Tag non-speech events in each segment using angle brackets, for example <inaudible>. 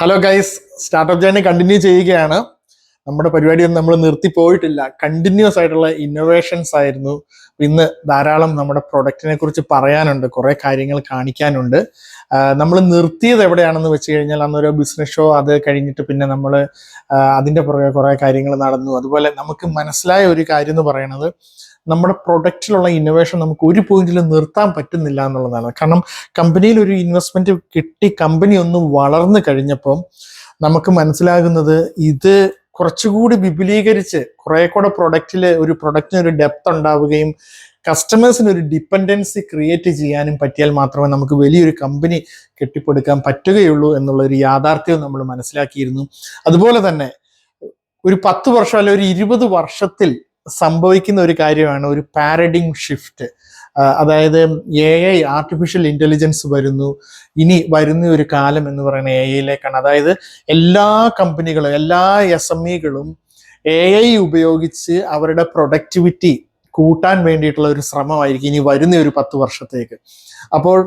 Hello guys startup journey continue ചെയ്യുകയാണ്. നമ്മുടെ പരിപാടിയൊന്നും നമ്മൾ നിർത്തി പോയിട്ടില്ല. കണ്ടിന്യൂസ് ആയിട്ടുള്ള ഇന്നോവേഷൻസ് ആയിരുന്നു. ഇന്ന് ധാരാളം നമ്മുടെ പ്രൊഡക്റ്റിനെ കുറിച്ച് പറയാനുണ്ട്. കുറേ കാര്യങ്ങൾ കാണിക്കാനുണ്ട്. നമ്മൾ നിർത്തിയത് എവിടെയാണെന്ന് വെച്ച് കഴിഞ്ഞാൽ അന്നൊരു ബിസിനസ് ഷോ അത് കഴിഞ്ഞിട്ട് പിന്നെ നമ്മൾ അതിന്റെ പുറകെ കുറേ കാര്യങ്ങൾ നടന്നു. അതുപോലെ നമുക്ക് മനസ്സിലായ ഒരു കാര്യം എന്ന് പറയുന്നത് നമ്മുടെ പ്രൊഡക്റ്റിലുള്ള ഇന്നോവേഷൻ നമുക്ക് ഒരു പോയിന്റിലും നിർത്താൻ പറ്റുന്നില്ല എന്നുള്ളതാണ്. കാരണം കമ്പനിയിൽ ഒരു ഇൻവെസ്റ്റ്മെന്റ് കിട്ടി കമ്പനി ഒന്ന് വളർന്നു കഴിഞ്ഞപ്പം നമുക്ക് മനസ്സിലാകുന്നത് ഇത് കുറച്ചുകൂടി വിപുലീകരിച്ച് കുറെ കൂടെ പ്രൊഡക്റ്റിൽ ഒരു പ്രൊഡക്റ്റിന് ഒരു ഡെപ്ത് ഉണ്ടാവുകയും കസ്റ്റമേഴ്സിന് ഒരു ഡിപ്പെൻഡൻസി ക്രിയേറ്റ് ചെയ്യാനും പറ്റിയാൽ മാത്രമേ നമുക്ക് വലിയൊരു കമ്പനി കെട്ടിപ്പടുക്കാൻ പറ്റുകയുള്ളൂ എന്നുള്ള ഒരു യാഥാർത്ഥ്യവും നമ്മൾ മനസ്സിലാക്കിയിരുന്നു. അതുപോലെ തന്നെ ഒരു പത്ത് വർഷം അല്ലെ ഒരു ഇരുപത് വർഷത്തിൽ സംഭവിക്കുന്ന ഒരു കാര്യമാണ് ഒരു പാരഡിങ് ഷിഫ്റ്റ് അതായത് എ ഐ ആർട്ടിഫിഷ്യൽ ഇന്റലിജൻസ് വരുന്നു. ഇനി വരുന്ന ഒരു കാലം എന്ന് പറയുന്നത് എ ഐയിലേക്കാണ് അതായത് എല്ലാ കമ്പനികളും എല്ലാ എസ് എം ഇകളും എ ഐ ഉപയോഗിച്ച് അവരുടെ പ്രൊഡക്ടിവിറ്റി കൂട്ടാൻ വേണ്ടിയിട്ടുള്ള ഒരു ശ്രമമായിരിക്കും ഇനി വരുന്ന ഒരു പത്ത് വർഷത്തേക്ക്. അപ്പോൾ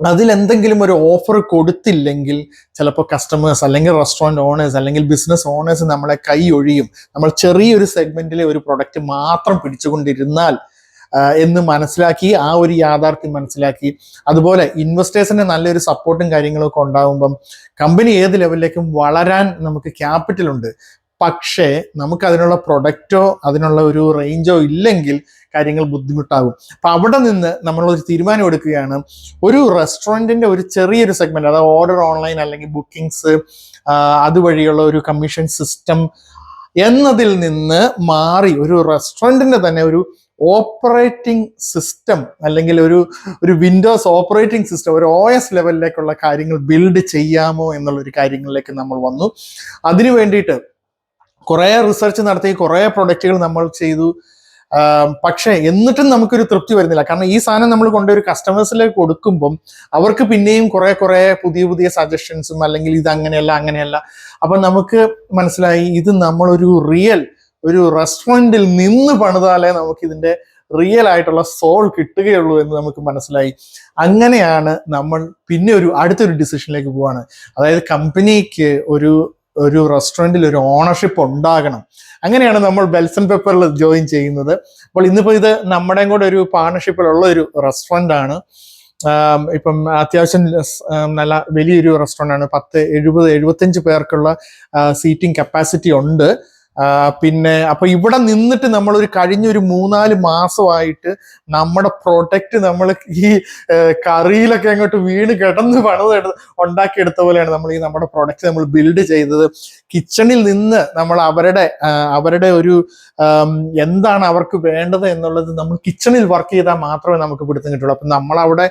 അതിലെന്തെങ്കിലും ഒരു ഓഫർ കൊടുത്തില്ലെങ്കിൽ ചിലപ്പോൾ കസ്റ്റമേഴ്സ് അല്ലെങ്കിൽ റെസ്റ്റോറന്റ് ഓണേഴ്സ് അല്ലെങ്കിൽ ബിസിനസ് ഓണേഴ്സ് നമ്മളെ കൈ ഒഴിയും. നമ്മൾ ചെറിയൊരു സെഗ്മെന്റിലെ ഒരു പ്രൊഡക്റ്റ് മാത്രം പിടിച്ചുകൊണ്ടിരുന്നാൽ എന്ന് മനസ്സിലാക്കി ആ ഒരു യാഥാർത്ഥ്യം മനസ്സിലാക്കി. അതുപോലെ ഇൻവെസ്റ്റേഴ്സിന്റെ നല്ലൊരു സപ്പോർട്ടും കാര്യങ്ങളൊക്കെ ഉണ്ടാകുമ്പം കമ്പനി ഏത് ലെവലിലേക്കും വളരാൻ നമുക്ക് ക്യാപിറ്റൽ ഉണ്ട്. പക്ഷേ നമുക്ക് അതിനുള്ള പ്രൊഡക്റ്റോ അതിനുള്ള ഒരു റേഞ്ചോ ഇല്ലെങ്കിൽ കാര്യങ്ങൾ ബുദ്ധിമുട്ടാകും. അപ്പൊ അവിടെ നിന്ന് നമ്മളൊരു തീരുമാനം എടുക്കുകയാണ്. ഒരു റെസ്റ്റോറന്റിന്റെ ഒരു ചെറിയൊരു സെഗ്മെന്റ് അതായത് ഓർഡർ ഓൺലൈൻ അല്ലെങ്കിൽ ബുക്കിങ്സ് അതുവഴിയുള്ള ഒരു കമ്മീഷൻ സിസ്റ്റം എന്നതിൽ നിന്ന് മാറി ഒരു റെസ്റ്റോറന്റിന്റെ തന്നെ ഒരു ഓപ്പറേറ്റിംഗ് സിസ്റ്റം അല്ലെങ്കിൽ ഒരു ഒരു വിൻഡോസ് ഓപ്പറേറ്റിംഗ് സിസ്റ്റം ഒരു ഒ എസ് ലെവലിലേക്കുള്ള കാര്യങ്ങൾ ബിൽഡ് ചെയ്യാമോ എന്നുള്ളൊരു കാര്യങ്ങളിലേക്ക് നമ്മൾ വന്നു. അതിനു വേണ്ടിയിട്ട് കുറേ റിസർച്ച് നടത്തി കുറേ പ്രൊഡക്റ്റുകൾ നമ്മൾ ചെയ്തു. പക്ഷേ എന്നിട്ടും നമുക്കൊരു തൃപ്തി വരുന്നില്ല. കാരണം ഈ സാധനം നമ്മൾ കൊണ്ടൊരു കസ്റ്റമേഴ്സിലേക്ക് കൊടുക്കുമ്പം അവർക്ക് പിന്നെയും കുറെ കുറെ പുതിയ പുതിയ സജഷൻസും അല്ലെങ്കിൽ ഇത് അങ്ങനെയല്ല അങ്ങനെയല്ല. അപ്പൊ നമുക്ക് മനസ്സിലായി ഇത് നമ്മളൊരു റിയൽ ഒരു റെസ്റ്റോറന്റിൽ നിന്ന് പണിതാലേ നമുക്ക് ഇതിന്റെ റിയൽ ആയിട്ടുള്ള സോൾ കിട്ടുകയുള്ളൂ എന്ന് നമുക്ക് മനസ്സിലായി. അങ്ങനെയാണ് നമ്മൾ പിന്നെ ഒരു അടുത്തൊരു ഡിസിഷനിലേക്ക് പോവാണ്. അതായത് കമ്പനിക്ക് ഒരു ഒരു റെസ്റ്റോറന്റിൽ ഒരു ഓണർഷിപ്പ് ഉണ്ടാകണം. അങ്ങനെയാണ് നമ്മൾ ബെൽസൺ പേപ്പറിൽ ജോയിൻ ചെയ്യുന്നത്. അപ്പോൾ ഇന്നിപ്പോൾ ഇത് നമ്മുടെയും കൂടെ ഒരു പാർട്ണർഷിപ്പിലുള്ള ഒരു റെസ്റ്റോറന്റ് ആണ്. ഇപ്പം അത്യാവശ്യം നല്ല വലിയൊരു റെസ്റ്റോറന്റ് ആണ്. പത്ത് എഴുപത് എഴുപത്തഞ്ച് പേർക്കുള്ള സീറ്റിംഗ് കപ്പാസിറ്റി ഉണ്ട്. പിന്നെ അപ്പൊ ഇവിടെ നിന്നിട്ട് നമ്മൾ ഒരു കഴിഞ്ഞ ഒരു മൂന്നാൽ മാസമായിട്ട് നമ്മുടെ പ്രൊഡക്റ്റ് നമ്മൾ ഈ കറിയിലൊക്കെ അങ്ങോട്ട് വീണ് കിടന്ന് പണിത് ഉണ്ടാക്കിയെടുത്ത പോലെയാണ് നമ്മൾ ഈ നമ്മുടെ പ്രൊഡക്റ്റ് നമ്മൾ ബിൽഡ് ചെയ്തത്. കിച്ചണിൽ നിന്ന് നമ്മൾ അവരുടെ അവരുടെ ഒരു എന്താണ് അവർക്ക് വേണ്ടത് എന്നുള്ളത് നമ്മൾ കിച്ചണിൽ വർക്ക് ചെയ്താൽ മാത്രമേ നമുക്ക് പിടുത്തം കിട്ടുള്ളൂ. അപ്പൊ നമ്മളവിടെ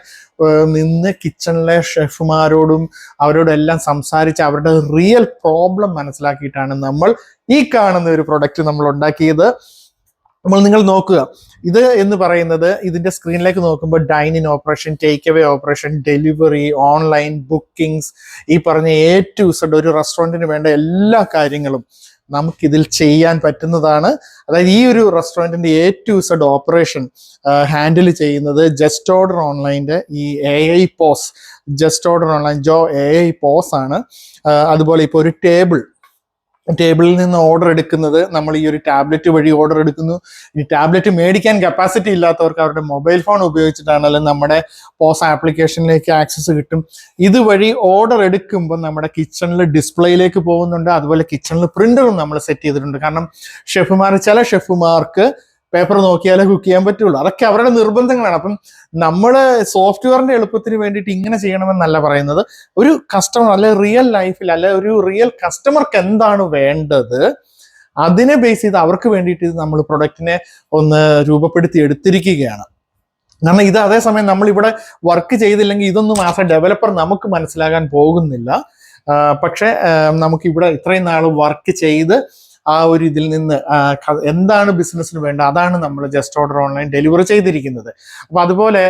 നിന്ന് കിച്ചണിലെ ഷെഫുമാരോടും അവരോടെല്ലാം സംസാരിച്ച് അവരുടെ റിയൽ പ്രോബ്ലം മനസ്സിലാക്കിയിട്ടാണ് നമ്മൾ ഈ കാണുന്ന ഒരു പ്രൊഡക്റ്റ് നമ്മൾ ഉണ്ടാക്കിയത്. നമ്മൾ നിങ്ങൾ നോക്കുക. ഇത് എന്ന് പറയുന്നത് ഇതിന്റെ സ്ക്രീനിലേക്ക് നോക്കുമ്പോൾ dine in operation take away operation delivery online bookings ഈ പറഞ്ഞ എ ടു സെഡ് ഒരു റെസ്റ്റോറന്റിന് വേണ്ട എല്ലാ കാര്യങ്ങളും. നമുക്കിതിൽ ചെയ്യാൻ പറ്റുന്നതാണ്. അതായത് ഈ ഒരു റെസ്റ്റോറന്റിന്റെ A to Z operation handle ചെയ്യുന്നത് ജസ്റ്റ് ഓർഡർ ഓൺലൈന്റെ ഈ A I POS just order online Joe A I POS ആണ്. അതുപോലെ ഇപ്പോൾ ഒരു ടേബിൾ ടേബിളിൽ നിന്ന് ഓർഡർ എടുക്കുന്നത് നമ്മൾ ഈ ഒരു ടാബ്ലറ്റ് വഴി ഓർഡർ എടുക്കുന്നു. ഈ ടാബ്ലറ്റ് മേടിക്കാൻ കപ്പാസിറ്റി ഇല്ലാത്തവർക്ക് അവരുടെ മൊബൈൽ ഫോൺ ഉപയോഗിച്ചിട്ടാണല്ലോ നമ്മുടെ പോസ് ആപ്ലിക്കേഷനിലേക്ക് ആക്സസ് കിട്ടും. ഇതുവഴി ഓർഡർ എടുക്കുമ്പോൾ നമ്മുടെ കിച്ചണിൽ ഡിസ്പ്ലേയിലേക്ക് പോകുന്നുണ്ട്. അതുപോലെ കിച്ചണിൽ പ്രിന്ററും നമ്മൾ സെറ്റ് ചെയ്തിട്ടുണ്ട്. കാരണം ഷെഫുമാർ ചില ഷെഫുമാർക്ക് പേപ്പർ നോക്കിയാലേ കുക്ക് ചെയ്യാൻ പറ്റുള്ളൂ. അതൊക്കെ അവരുടെ നിർബന്ധങ്ങളാണ്. അപ്പം നമ്മൾ സോഫ്റ്റ്വെയറിന്റെ എളുപ്പത്തിന് വേണ്ടിയിട്ട് ഇങ്ങനെ ചെയ്യണമെന്നല്ല പറയുന്നത്. ഒരു കസ്റ്റമർ അല്ലെ റിയൽ ലൈഫിൽ അല്ലെ ഒരു റിയൽ കസ്റ്റമർക്ക് എന്താണ് വേണ്ടത്? അതിനെ ബേസ് ചെയ്ത് അവർക്ക് വേണ്ടിയിട്ട് ഇത് നമ്മൾ പ്രൊഡക്റ്റിനെ ഒന്ന് രൂപപ്പെടുത്തി എടുത്തിരിക്കുകയാണ്. കാരണം ഇത് അതേസമയം നമ്മൾ ഇവിടെ വർക്ക് ചെയ്തില്ലെങ്കിൽ ഇതൊന്നും ആസ് എ ഡെവലപ്പർ നമുക്ക് മനസ്സിലാകാൻ പോകുന്നില്ല. പക്ഷേ നമുക്ക് ഇവിടെ ഇത്രയും നാൾ വർക്ക് ചെയ്ത് ആ ഒരു ഇതിൽ നിന്ന് എന്താണ് ബിസിനസ്സിന് വേണ്ട അതാണ് നമ്മൾ ജസ്റ്റ് ഓർഡർ ഓൺലൈൻ ഡെലിവറി ചെയ്തിരിക്കുന്നത്. അപ്പൊ അതുപോലെ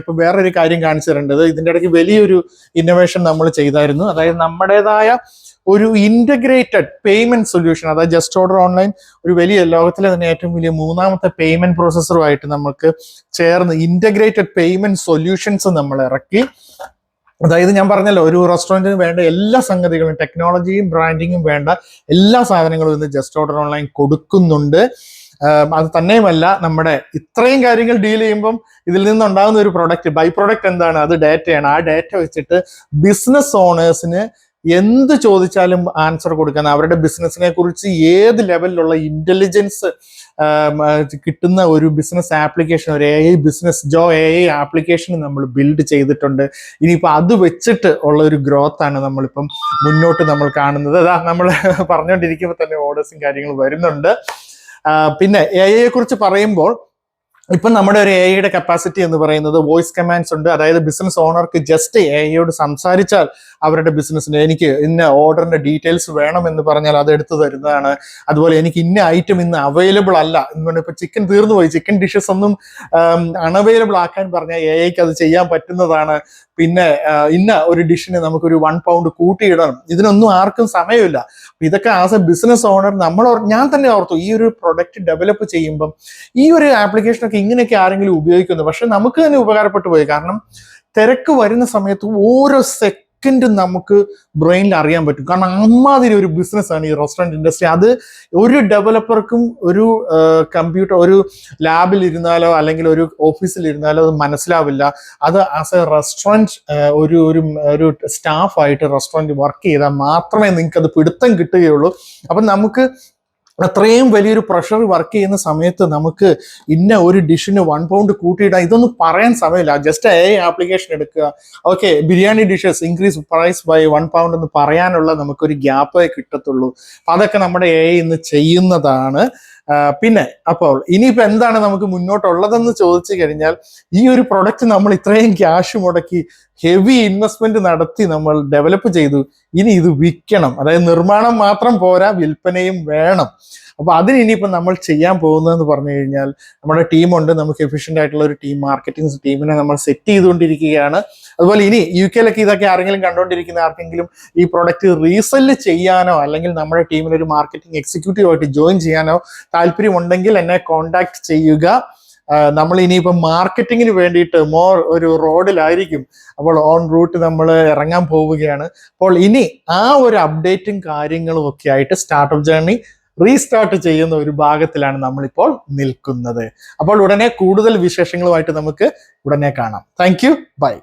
ഇപ്പൊ വേറൊരു കാര്യം കാണിച്ചു തരേണ്ടത് ഇതിന്റെ ഇടയ്ക്ക് വലിയൊരു ഇന്നോവേഷൻ നമ്മൾ ചെയ്തായിരുന്നു. അതായത് നമ്മുടേതായ ഒരു ഇന്റഗ്രേറ്റഡ് പേയ്മെന്റ് സൊല്യൂഷൻ അതായത് ജസ്റ്റ് ഓർഡർ ഓൺലൈൻ ഒരു വലിയ ലോകത്തിലെ തന്നെ ഏറ്റവും വലിയ മൂന്നാമത്തെ പേയ്മെന്റ് പ്രോസസ്സറുമായിട്ട് നമുക്ക് ചേർന്ന് ഇന്റഗ്രേറ്റഡ് പേയ്മെന്റ് സൊല്യൂഷൻസ് നമ്മൾ ഇറക്കി. അതായത് ഞാൻ പറഞ്ഞല്ലോ ഒരു റെസ്റ്റോറന്റിന് വേണ്ട എല്ലാ സംഗതികളും ടെക്നോളജിയും ബ്രാൻഡിങ്ങും വേണ്ട എല്ലാ സാധനങ്ങളും ഇന്ന് ജസ്റ്റ് ഓർഡർ ഓൺലൈൻ കൊടുക്കുന്നുണ്ട്. അത് തന്നെയുമല്ല നമ്മുടെ ഇത്രയും കാര്യങ്ങൾ ഡീൽ ചെയ്യുമ്പം ഇതിൽ നിന്നുണ്ടാകുന്ന ഒരു പ്രൊഡക്റ്റ് ബൈ പ്രൊഡക്റ്റ് എന്താണ്? അത് ഡാറ്റയാണ് ആ ഡാറ്റ വെച്ചിട്ട് ബിസിനസ് ഓണേഴ്സിന് എന്ത് ചോദിച്ചാലും ആൻസർ കൊടുക്കുന്ന അവരുടെ ബിസിനസ്സിനെ കുറിച്ച് ഏത് ലെവലിലുള്ള ഇന്റലിജൻസ് കിട്ടുന്ന ഒരു ബിസിനസ് ആപ്ലിക്കേഷൻ ഒരു A I business Joe A I application നമ്മൾ ബിൽഡ് ചെയ്തിട്ടുണ്ട്. ഇനിയിപ്പോൾ അത് വെച്ചിട്ട് ഉള്ള ഒരു ഗ്രോത്ത് ആണ് നമ്മളിപ്പം മുന്നോട്ട് നമ്മൾ കാണുന്നത്. അതാ നമ്മൾ <laughs> പറഞ്ഞുകൊണ്ടിരിക്കുമ്പോൾ തന്നെ ഓർഡേഴ്സും കാര്യങ്ങളും വരുന്നുണ്ട്. പിന്നെ എ ഐയെ കുറിച്ച് പറയുമ്പോൾ ഇപ്പം നമ്മുടെ ഒരു എ ഐയുടെ കപ്പാസിറ്റി എന്ന് പറയുന്നത് വോയിസ് കമാൻഡ്സ് ഉണ്ട്. അതായത് ബിസിനസ് ഓണർക്ക് ജസ്റ്റ് എ ഐയോട് സംസാരിച്ചാൽ അവരുടെ ബിസിനസ്സിന് എനിക്ക് ഇന്ന ഓർഡറിന്റെ ഡീറ്റെയിൽസ് വേണം എന്ന് പറഞ്ഞാൽ അത് എടുത്തു തരുന്നതാണ്. അതുപോലെ എനിക്ക് ഇന്ന ഐറ്റം ഇന്ന് അവൈലബിൾ അല്ല എന്ന് പറഞ്ഞാൽ ഇപ്പൊ ചിക്കൻ തീർന്നു പോയി. ചിക്കൻ ഡിഷസ് ഒന്നും അൺഅവൈലബിൾ ആക്കാൻ പറഞ്ഞാൽ എ അത് ചെയ്യാൻ പറ്റുന്നതാണ്. പിന്നെ ഇന്ന ഒരു ഡിഷിന് നമുക്കൊരു വൺ പൗണ്ട് കൂട്ടിയിടണം. ഇതിനൊന്നും ആർക്കും സമയമില്ല. ഇതൊക്കെ ആസ് എ ബിസിനസ് ഓണർ നമ്മൾ ഞാൻ തന്നെ ഓർത്തു ഈ ഒരു പ്രൊഡക്റ്റ് ഡെവലപ്പ് ചെയ്യുമ്പം ഈ ഒരു ആപ്ലിക്കേഷനൊക്കെ ഇങ്ങനെയൊക്കെ ആരെങ്കിലും ഉപയോഗിക്കുന്നു. പക്ഷെ നമുക്ക് തന്നെ ഉപകാരപ്പെട്ടു പോയി. കാരണം തിരക്ക് വരുന്ന സമയത്ത് ഓരോ സെക്കൻഡും നമുക്ക് ബ്രെയിനിൽ അറിയാൻ പറ്റും. കാരണം അമ്മാതിരി ഒരു ബിസിനസ് ആണ് ഈ റെസ്റ്റോറന്റ് ഇൻഡസ്ട്രി അത് ഒരു ഡെവലപ്പർക്കും ഒരു കമ്പ്യൂട്ടർ ഒരു ലാബിൽ ഇരുന്നാലോ അല്ലെങ്കിൽ ഒരു ഓഫീസിൽ ഇരുന്നാലോ അത് മനസ്സിലാവില്ല. അത് ആസ് എ റെസ്റ്റോറന്റ് ഒരു ഒരു ഒരു സ്റ്റാഫായിട്ട് റെസ്റ്റോറന്റ് വർക്ക് ചെയ്താൽ മാത്രമേ നിങ്ങൾക്ക് അത് പിടുത്തം കിട്ടുകയുള്ളൂ. അപ്പം നമുക്ക് അത്രയും വലിയൊരു പ്രഷർ വർക്ക് ചെയ്യുന്ന സമയത്ത് നമുക്ക് ഇന്ന ഒരു ഡിഷിന് വൺ പൗണ്ട് കൂട്ടിയിടാം ഇതൊന്നും പറയാൻ സമയമില്ല. ജസ്റ്റ് എ ആപ്ലിക്കേഷൻ എടുക്കുക. Okay biryani dishes increase price by one pound എന്ന് പറയാനുള്ള നമുക്കൊരു ഗ്യാപ്പേ കിട്ടത്തുള്ളൂ. അതൊക്കെ നമ്മുടെ എ ഇന്ന് ചെയ്യുന്നതാണ്. പിന്നെ അപ്പോൾ ഇനിയിപ്പോ എന്താണ് നമുക്ക് മുന്നോട്ടുള്ളതെന്ന് ചോദിച്ചു കഴിഞ്ഞാൽ ഈ ഒരു പ്രൊഡക്റ്റ് നമ്മൾ ഇത്രയും ക്യാഷ് മുടക്കി ഹെവി ഇൻവെസ്റ്റ്മെന്റ് നടത്തി നമ്മൾ ഡെവലപ്പ് ചെയ്തു. ഇനി ഇത് വിൽക്കണം. അതായത് നിർമ്മാണം മാത്രം പോരാ വിൽപ്പനയും വേണം. അപ്പൊ അതിന് ഇനിയിപ്പോൾ നമ്മൾ ചെയ്യാൻ പോകുന്നതെന്ന് പറഞ്ഞു കഴിഞ്ഞാൽ നമ്മുടെ ടീമുണ്ട്. നമുക്ക് എഫിഷ്യന്റ് ആയിട്ടുള്ള ഒരു ടീം മാർക്കറ്റിംഗ് ടീമിനെ നമ്മൾ സെറ്റ് ചെയ്തുകൊണ്ടിരിക്കുകയാണ്. അതുപോലെ ഇനി യു കെയിലൊക്കെ ഇതൊക്കെ ആരെങ്കിലും കണ്ടുകൊണ്ടിരിക്കുന്ന ആർക്കെങ്കിലും ഈ പ്രൊഡക്റ്റ് റീസെൽ ചെയ്യാനോ അല്ലെങ്കിൽ നമ്മുടെ ടീമിൽ ഒരു മാർക്കറ്റിംഗ് എക്സിക്യൂട്ടീവ് ആയിട്ട് ജോയിൻ ചെയ്യാനോ താല്പര്യമുണ്ടെങ്കിൽ എന്നെ കോൺടാക്ട് ചെയ്യുക. നമ്മൾ ഇനിയിപ്പോൾ മാർക്കറ്റിങ്ങിന് വേണ്ടിയിട്ട് മോർ ഒരു റോഡിലായിരിക്കും. അപ്പോൾ ഓൺ റൂട്ട് നമ്മൾ ഇറങ്ങാൻ പോവുകയാണ്. അപ്പോൾ ഇനി ആ ഒരു അപ്ഡേറ്റും കാര്യങ്ങളും ഒക്കെ ആയിട്ട് സ്റ്റാർട്ടപ്പ് ജേർണി റീസ്റ്റാർട്ട് ചെയ്യുന്ന ഒരു ഭാഗത്തിലാണ് നമ്മളിപ്പോൾ നിൽക്കുന്നത്. അപ്പോൾ ഉടനെ കൂടുതൽ വിശേഷങ്ങളുമായിട്ട് നമുക്ക് ഉടനെ കാണാം. Thank bye